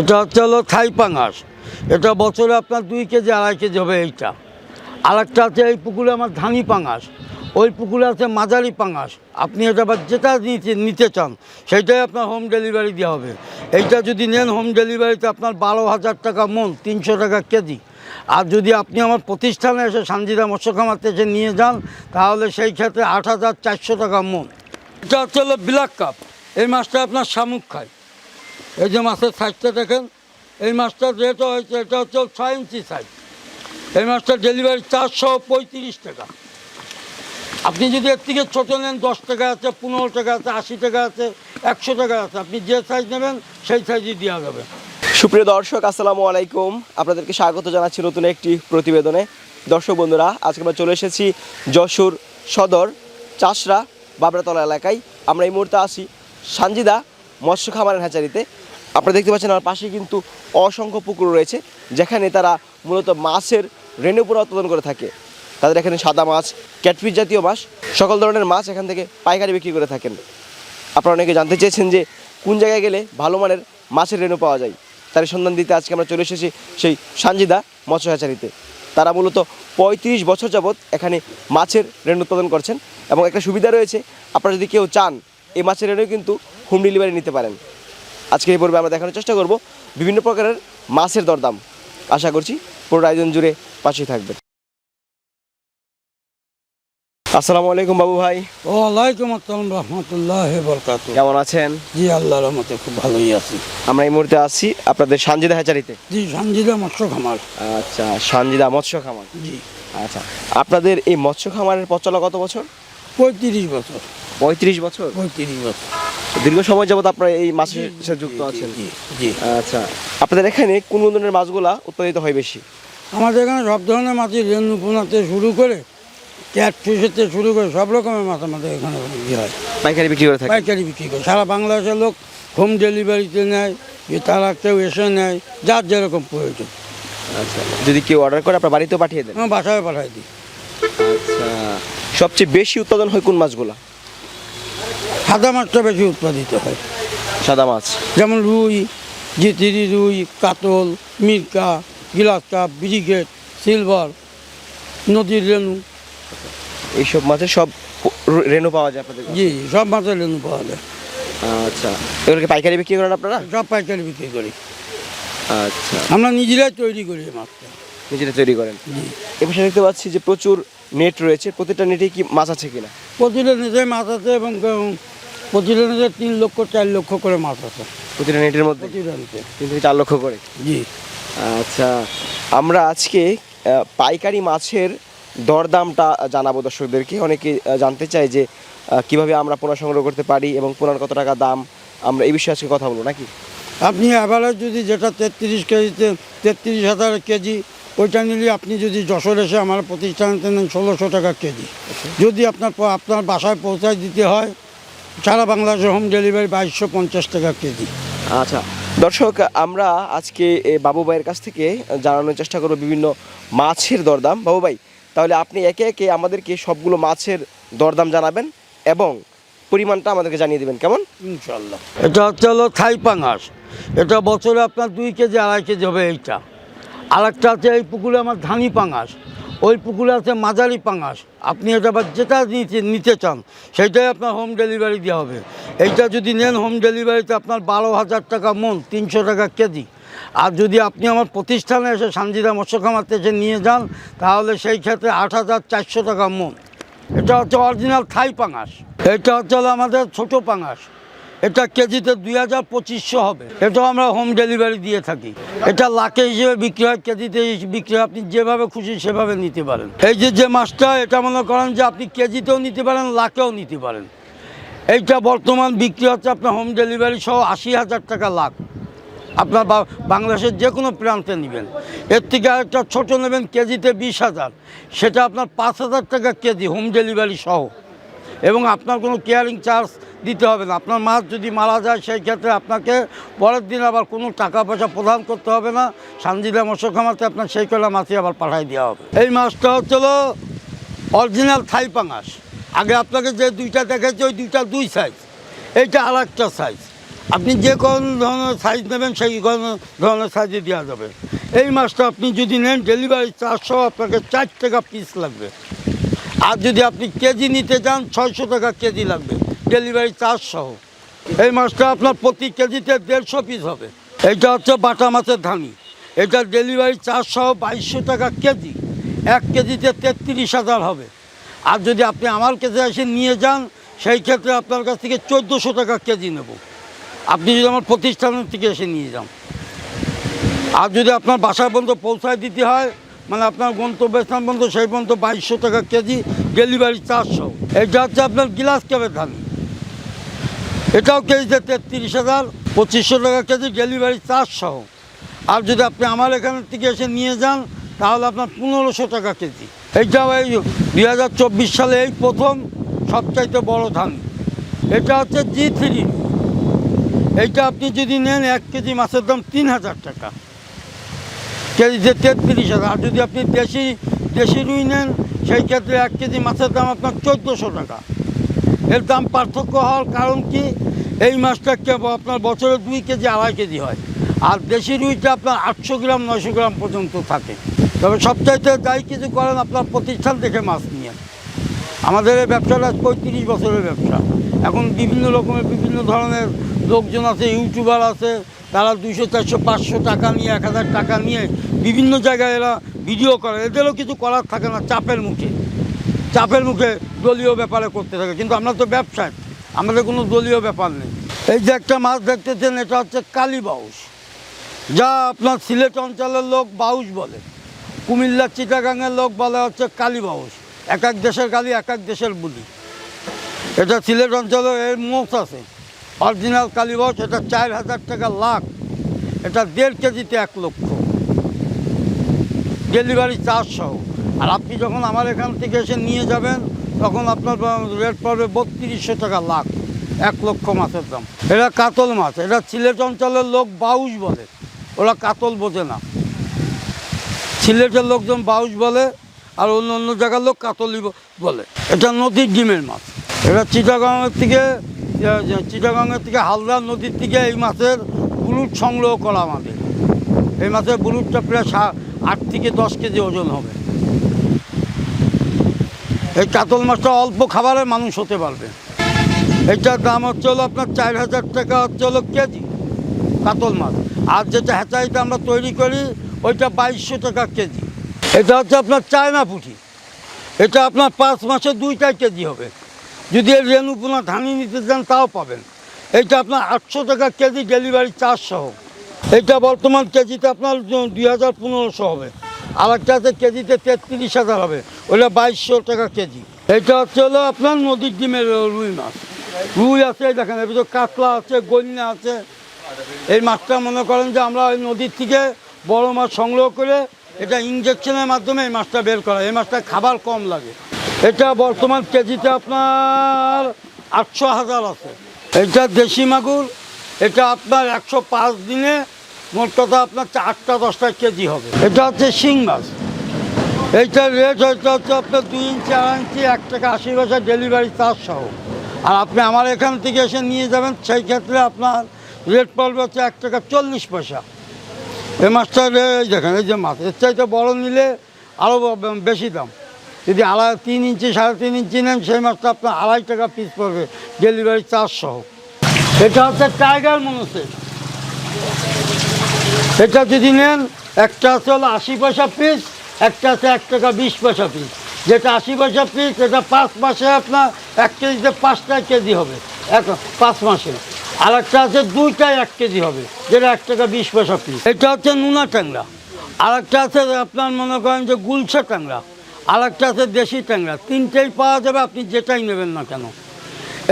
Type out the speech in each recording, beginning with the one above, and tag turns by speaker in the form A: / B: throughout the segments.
A: এটা হচ্ছে হলো থাই পাঙাশ। এটা বছরে আপনার দুই কেজি, আড়াই কেজি হবে এইটা। আরেকটা আছে এই পুকুরে আমার ধানি পাঙাশ। ওই পুকুরে আছে মাঝারি পাঙাশ। আপনি এটা আবার যেটা নিতে নিতে চান, সেইটাই আপনার হোম ডেলিভারি দেওয়া হবে। এইটা যদি নেন হোম ডেলিভারিতে আপনার বারো হাজার টাকা মন, তিনশো টাকা কেজি। আর যদি আপনি আমার প্রতিষ্ঠানে এসে সানজিদা মৎস্য খামারতে এসে নিয়ে যান, তাহলে সেই ক্ষেত্রে আট হাজার চারশো টাকা মন। এটা হচ্ছে হলো ব্ল্যাক কাপ। এই মাছটা আপনার শামুক খায়। এই যে মাছের সাইজটা দেখেন, এই মাছটার রেট হয়েছে, এটা হচ্ছে ছয় ইঞ্চি সাইজ এই মাছটার ডেলিভারি চারশো পঁয়ত্রিশ টাকা। আপনি যদি এর থেকে ছোটো নেন, দশ টাকা আছে, পনেরো টাকা আছে, আশি টাকা আছে, একশো টাকা আছে। আপনি যে সাইজ নেবেন, সেই সাইজই দেওয়া যাবে।
B: সুপ্রিয় দর্শক, আসসালামু আলাইকুম। আপনাদেরকে স্বাগত জানাচ্ছি নতুন একটি প্রতিবেদনে। দর্শক বন্ধুরা, আজকে আমরা চলে এসেছি যশোর সদর চাষরা বাবরাতলা এলাকায়। আমরা এই মুহূর্তে আসি সানজিদা মৎস্য খামারের হ্যাচারিতে আপনারা দেখতে পাচ্ছেন আমার পাশে কিন্তু অসংখ্য পুকুর রয়েছে, যেখানে তারা মূলত মাছের রেণুপুরা উৎপাদন করে থাকে। তাদের এখানে সাদা মাছ ক্যাটফিস জাতীয় মাছ, সকল ধরনের মাছ এখান থেকে পাইকারি বিক্রি করে থাকেন। আপনারা অনেকে জানতে চেয়েছেন যে কোন জায়গায় গেলে ভালো মানের মাছের রেণু পাওয়া যায়? তার সন্ধান দিতে আজকে আমরা চলে এসেছি সেই সানজিদা মৎস্য হ্যাচারিতে তারা মূলত পঁয়ত্রিশ বছর যাবৎ এখানে মাছের রেণু উৎপাদন করছেন। এবং একটা সুবিধা রয়েছে, আপনারা যদি কেউ চান, এই মাছের রেণু কিন্তু হোম ডেলিভারি নিতে পারেন। আজকে এই পর্বে আমরা দেখানোর চেষ্টা করব বিভিন্ন প্রকারের মাছের দরদাম। আশা করছি পুরো আয়োজন জুড়ে পাশেই থাকবেন। আসসালামু আলাইকুম বাবু ভাই।
A: ওয়ালাইকুম আসসালাম রহমতুল্লাহ বরকাত
B: কেমন আছেন?
A: জি আল্লাহর রহমতে খুব ভালোই আছি।
B: আমরা এই মুহূর্তে আসছি আপনাদের সানজিদা হ্যাচারিতে
A: জি সঞ্জিদা মৎস্য খামার।
B: আচ্ছা সানজিদা মৎস্য খামার।
A: জি।
B: আচ্ছা আপনাদের এই মৎস্য খামারের পথ চলা কত বছর?
A: পঁয়ত্রিশ বছর।
B: পঁয়ত্রিশ বছর?
A: পঁয়ত্রিশ বছর।
B: দীর্ঘ সময় যাবত আপনারা এই মাছের সাথে যুক্ত আছেন?
A: জি
B: আচ্ছা আপনাদের এখানে কোন কোন ধরনের মাছগুলা উৎপাদিত হয় বেশি?
A: আমাদের এখানে সব ধরনের মাছের রেণুপোনাতে শুরু করে ক্যাট ফিশেতে শুরু করে সব রকমের মাছ আমাদের এখানে বিক্রি হয়।
B: পাইকারি বিক্রি করে থাকে
A: পাইকারি বিক্রি করে। সারা বাংলাদেশের লোক হোম ডেলিভারিতে নেয় তারা কেউ এসে নেয় যার যেরকম প্রয়োজন।
B: আচ্ছা যদি কেউ অর্ডার করে আপনার বাড়িতেও পাঠিয়ে দেন?
A: বাসায় পাঠাই দিই।
B: আচ্ছা সবচেয়ে বেশি উৎপাদন হয় কোন মাছগুলা?
A: সাদা মাছটা বেশি উৎপাদিত হয়।
B: সাদা মাছ?
A: যেমন রুই জিতিরি রুই কাতল মিরকা গিলাস কাপ ব্রিগেড সিলভার নদীর রেণু।
B: এইসব মাছের সব রেণু পাওয়া যায় আপনাদের
A: জি সব মাছের রেণু পাওয়া যায়।
B: আচ্ছা। এগুলোকে পাইকারি বিক্রি করেন আপনারা?
A: সব পাইকারি বিক্রি করি।
B: আচ্ছা।
A: আমরা নিজেরাই তৈরি করি মাছটা।
B: নিজেরা তৈরি করেন?
A: জি।
B: এ পাশে দেখতে পাচ্ছি যে প্রচুর নেট রয়েছে। প্রতিটা নেটে কি মাছ আছে কিনা?
A: প্রতিটা নিজে মাছ আছে এবং নিজে তিন লক্ষ চার লক্ষ করে মাছ আছে।
B: প্রতিটা নেটের মধ্যে তিন থেকে চার লক্ষ করে?
A: জি।
B: আচ্ছা আমরা আজকে আহ, পাইকারি মাছের দরদামটা জানাব দর্শকদেরকে। অনেকে আহ, জানতে চায় যে আহ, কীভাবে আমরা পোনা সংগ্রহ করতে পারি এবং পোনার কত টাকা দাম? আমরা এই বিষয়ে আজকে কথা বলব নাকি?
A: আপনি অ্যাভারেজ যদি যেটা তেত্রিশ কেজিতে তেত্রিশ হাজার কেজি ওইটা নিলে আপনি যদি যশোর এসে আমার প্রতিষ্ঠানতে নেন ষোলোশো টাকা কেজি। যদি আপনার প- আপনার বাসায় পৌঁছায় দিতে হয় সারা বাংলাদেশে হোম ডেলিভারি বাইশশো পঞ্চাশ টাকা কেজি।
B: আচ্ছা দর্শক আমরা আজকে এ, বাবু ভাইয়ের কাছ থেকে জানানোর চেষ্টা করব বিভিন্ন মাছের দরদাম। বাবু ভাই তাহলে আপনি একে একে আমাদেরকে সবগুলো মাছের দরদাম জানাবেন এবং পরিমাণটা আমাদেরকে জানিয়ে দেবেন। কেমন?
A: ইনশাল্লাহ এটা হচ্ছে হলো থাই পাঙাশ। এটা বছরে আপনার দুই কেজি আড়াই কেজি হবে এইটা। আরেকটা আছে এই পুকুরে আমার ধানি পাঙাশ। ওই পুকুরে আছে মাঝারি পাঙাশ। আপনি এটা বা যেটা নিতে নিতে চান, সেইটাই আপনার হোম ডেলিভারি দেওয়া হবে। এইটা যদি নেন হোম ডেলিভারিতে আপনার বারো হাজার টাকা মন, তিনশো টাকা কেজি। আর যদি আপনি আমার প্রতিষ্ঠানে এসে সানজিদা মৎস্য খামারতে এসে নিয়ে যান, তাহলে সেই ক্ষেত্রে আট হাজার চারশো টাকা মন। এটা হচ্ছে অরিজিনাল থাই পাঙাশ। এটা হচ্ছে আমাদের ছোট পাঙাশ। এটা কেজিতে দুই হাজার পঁচিশশো হবে। এটাও আমরা হোম ডেলিভারি দিয়ে থাকি। এটা লাখে হিসেবে বিক্রি হয়, কেজিতে বিক্রি হয়, আপনি যেভাবে খুশি সেভাবে নিতে পারেন। এই যে যে মাছটা, এটা মনে করেন যে আপনি কেজিতেও নিতে পারেন লাখেও নিতে পারেন। এইটা বর্তমান বিক্রি হচ্ছে আপনার হোম ডেলিভারি সহ আশি হাজার টাকা লাখ। আপনার বাংলাদেশের যে কোনো প্রান্তে নেবেন। এর থেকে আরেকটা ছোটো নেবেন কেজিতে বিশ হাজার। সেটা আপনার পাঁচ হাজার টাকা কেজি হোম ডেলিভারি সহ। এবং আপনার কোনো কেয়ারিং চার্জ দিতে হবে না। আপনার মাছ যদি মারা যায়, সেই ক্ষেত্রে আপনাকে পরের দিন আবার কোনো টাকা পয়সা প্রদান করতে হবে না। সানজিদা মৎস্য খামাতে আপনার সেই কলা মাছই আবার পাঠাই দেওয়া হবে। এই মাছটা হচ্ছিল অরিজিনাল থাই পাঙাশ। আগে আপনাকে যে দুইটা দেখেছি ওই দুইটা দুই সাইজ এইটা আর একটা সাইজ আপনি যে কোন ধরনের সাইজ নেবেন, সেই কোন ধরনের সাইজে দেওয়া যাবে। এই মাছটা আপনি যদি নেন ডেলিভারি চারশো আপনাকে চার টাকা পিস লাগবে। আর যদি আপনি কেজি নিতে চান ছয়শো টাকা কেজি লাগবে। ডেলিভারি চার্জ সহ। এই মাছটা আপনার প্রতি কেজিতে দেড়শো পিস হবে। এটা হচ্ছে বাটা মাছের ধানি। এটা ডেলিভারি চার্জ সহ বাইশশো টাকা কেজি। এক কেজিতে তেত্রিশ হাজার হবে। আর যদি আপনি আমার কাছে এসে নিয়ে যান, সেই ক্ষেত্রে আপনার কাছ থেকে চোদ্দোশো টাকা কেজি নেব। আপনি যদি আমার প্রতিষ্ঠানের থেকে এসে নিয়ে যান। আর যদি আপনার বাসার পর্যন্ত পৌঁছায় দিতে হয় মানে আপনার গন্তব্যস্থান পর্যন্ত সেই পর্যন্ত বাইশশো টাকা কেজি ডেলিভারি চারশো। এটা হচ্ছে আপনার গিলাস ক্যাবের ধান এটাও কেজিতে তেত্রিশ হাজার, পঁচিশশো টাকা কেজি ডেলিভারি চারশো। আর যদি আপনি আমার এখান থেকে এসে নিয়ে যান, তাহলে আপনার পনেরোশো টাকা কেজি। এইটাও এই দুই হাজার চব্বিশ সালে এই প্রথম সবচাইতে বড় ধান। এটা হচ্ছে জি থ্রি। এইটা আপনি যদি নেন এক কেজি মাছের দাম তিন হাজার টাকা। কেজিতে তেত্রিশ হাজার আর যদি আপনি দেশি দেশি রুই নেন, সেই ক্ষেত্রে এক কেজি মাছের দাম আপনার চোদ্দোশো টাকা। এর দাম পার্থক্য হওয়ার কারণ কি? এই মাছটা আপনার বছরে দুই কেজি, আড়াই কেজি হয়। আর দেশি রুইটা আপনার আটশো গ্রাম, নয়শো গ্রাম পর্যন্ত থাকে। তবে সবচাইতে যাই কিছু করেন আপনার প্রতিষ্ঠান দেখে মাছ নিয়ে। আমাদের এই ব্যবসাটা পঁয়ত্রিশ বছরের ব্যবসা। এখন বিভিন্ন রকমের, বিভিন্ন ধরনের লোকজন আছে, ইউটিউবার আছে তারা দুশো চারশো, পাঁচশো টাকা নিয়ে, এক হাজার টাকা নিয়ে বিভিন্ন জায়গায় এরা ভিডিও করে। এদেরও কিছু করার থাকে না চাপের মুখে। চাপের মুখে দলীয় ব্যাপারে করতে থাকে। কিন্তু আমরা তো ব্যবসায়। আমাদের কোনো দলীয় ব্যাপার নেই। এই যে একটা মাছ দেখতেছেন, এটা হচ্ছে কালী বাউস যা আপনার সিলেট অঞ্চলের লোক বাউস বলে। কুমিল্লা, চিটাগাঙের লোক বলে হচ্ছে কালী বাউস এক এক দেশের কালী এক এক দেশের বুলি। এটা সিলেট অঞ্চলে এর মোষ আছে। অরিজিনাল কালী বাউস এটা চার হাজার টাকা লাখ। এটা দেড় কেজিতে এক লক্ষ। ডেলিভারি চার্জ সহ। আর আপনি যখন আমার এখান থেকে এসে নিয়ে যাবেন, তখন আপনার রেট পড়বে বত্রিশশো টাকা লাখ। এক লক্ষ মাছের দাম। এটা কাতল মাছ। এটা সিলেট অঞ্চলের লোক বাউস বলে। ওরা কাতল বোঝে না। সিলেটের লোকজন বাউস বলে, আর অন্য অন্য জায়গার লোক কাতলি বলে। এটা নদীর ডিমের মাছ। এটা চিটাগাঙের থেকে চিটাগাঙের থেকে হালদা নদীর থেকে এই মাছের বুলুট সংগ্রহ করা আমাদের। এই মাছের বুলুটটা প্রায় আট থেকে দশ কেজি ওজন হবে। এই কাতল মাছটা অল্প খাবারে মানুষ হতে পারবে। এইটার দাম হচ্ছে হলো আপনার চার হাজার টাকা হচ্ছে হলো কেজি কাতল মাছ। আর যেটা হ্যাচাইটা আমরা তৈরি করি, ওইটা বাইশশো টাকা কেজি। এটা হচ্ছে আপনার চায়না পুঁটি। এটা আপনার পাঁচ মাসে দুইটাই কেজি হবে। যদি এর রেণুপোনা ধানি নিতে চান, তাও পাবেন। এইটা আপনার আটশো টাকা কেজি ডেলিভারি চার্জ সহ। এটা বর্তমান কেজিতে আপনার দুই হাজার পনেরোশো হবে। আর একটা আছে কেজিতে তেত্রিশ হাজার হবে। ওটা বাইশশো টাকা কেজি। এটা হচ্ছে হলো আপনার নদীর ডিমের রুই মাছ। রুই আছে, এই দেখেন, এর কাতলা আছে গন্যা আছে। এই মাছটা মনে করেন যে আমরা ওই নদীর থেকে বড় মাছ সংগ্রহ করে এটা ইঞ্জেকশনের মাধ্যমে এই মাছটা বের করা এই মাছটা খাবার কম লাগে। এটা বর্তমান কেজিতে আপনার আটশো হাজার আছে। এটা দেশি মাগুর, এটা আপনার একশো পাঁচ দিনে মোট আপনার আটটা দশটা কেজি হবে। এটা হচ্ছে শিং মাছ। এইটার রেট হচ্ছে হচ্ছে আপনার দুই ইঞ্চি, আড়াই ইঞ্চি, এক টাকা আশি পয়সা ডেলিভারি চার্জ সহ। আর আপনি আমার এখান থেকে এসে নিয়ে যাবেন, সেই ক্ষেত্রে আপনার রেট পড়বে হচ্ছে এক টাকা চল্লিশ পয়সা। এই দেখেন, এই যে মাছ, এর চাইতে বড় নিলে আরও বেশি দাম। যদি আড়াই তিন ইঞ্চি, সাড়ে তিন ইঞ্চি নেন, সেই মাছটা আপনার আড়াই টাকা পিস পড়বে। ডেলিভারি চার্জ সহ। এটা হচ্ছে টাইগার মনুসের এটা যদি নেন, একটা আছে হলো আশি পয়সা পিস একটা আছে এক টাকা বিশ পয়সা পিস যেটা আশি পয়সা পিস এটা পাঁচ মাসে আপনার এক কেজিতে পাঁচটা কেজি হবে। এক, পাঁচ মাসে। আর একটা আছে দুইটাই এক কেজি হবে, যেটা এক টাকা বিশ পয়সা পিস এটা হচ্ছে নুনা ট্যাংরা। আর একটা আছে আপনার মনে করেন যে গুলশা ট্যাংরা। আর একটা আছে দেশি ট্যাংরা তিনটেই পাওয়া যাবে আপনি যেটাই নেবেন না কেন।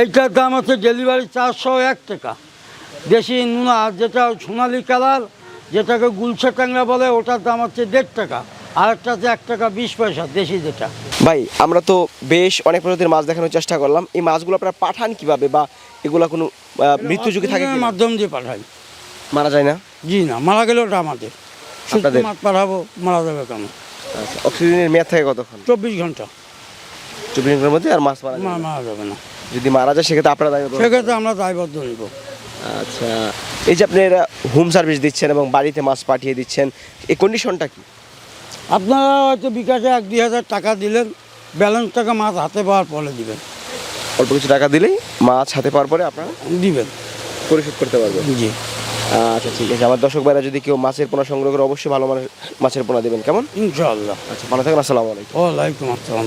A: এইটার দাম হচ্ছে ডেলিভারি চারশো এক টাকা। দেশি নুনা আর যেটা সোনালি কালার যেটাকে গুলশা ট্যাংরা বলে ওটার দাম হচ্ছে দেড় টাকা। আর একটা আছে এক টাকা বিশ পয়সা দেশি যেটা।
B: ভাই আমরা তো বেশ অনেক প্রজাতির মাছ দেখানোর চেষ্টা করলাম। এই মাছগুলো আপনারা পাঠান কীভাবে বা এগুলো কোনো মৃত্যুযোগী থাকে
A: মাধ্যম দিয়ে পাঠাই।
B: মারা যায় না?
A: জি না মারা গেলে ওটা আমাদের। মাছ পাঠাবো মারা যাবে কেন?
B: আচ্ছা অক্সিজেনের মেয়াদ থাকে কতক্ষণ?
A: চব্বিশ ঘণ্টা।
B: চব্বিশ ঘণ্টার মধ্যে আর মাছ মারা না।
A: মারা যাবে না।
B: যদি মারা যায় সেক্ষেত্রে আপনারা দায়ী
A: সেক্ষেত্রে আমরা দায়বদ্ধ নিব
B: আচ্ছা এই যে আপনারা হোম সার্ভিস দিচ্ছেন এবং বাড়িতে মাছ পাঠিয়ে দিচ্ছেন এই কন্ডিশনটা কি?
A: আপনারা হয়তো বিকাশে এক দুই হাজার টাকা দিলেন ব্যালেন্স টাকা মাছ হাতে পাওয়ার পরে দিবেন।
B: অল্প কিছু টাকা দিলেই মাছ হাতে পাওয়ার পরে আপনারা
A: দিবেন।
B: পরিশোধ করতে পারবেন?
A: জি।
B: আচ্ছা ঠিক আছে। আমার দর্শক ভাইরা যদি কেউ মাছের পোনা সংগ্রহ করে অবশ্যই ভালো মানের মাছের পোনা দেবেন। কেমন?
A: ইনশাআল্লাহ।
B: আচ্ছা ভালো থাকেন আসসালামু আলাইকুম।
A: ওয়ালাইকুম আসসালাম।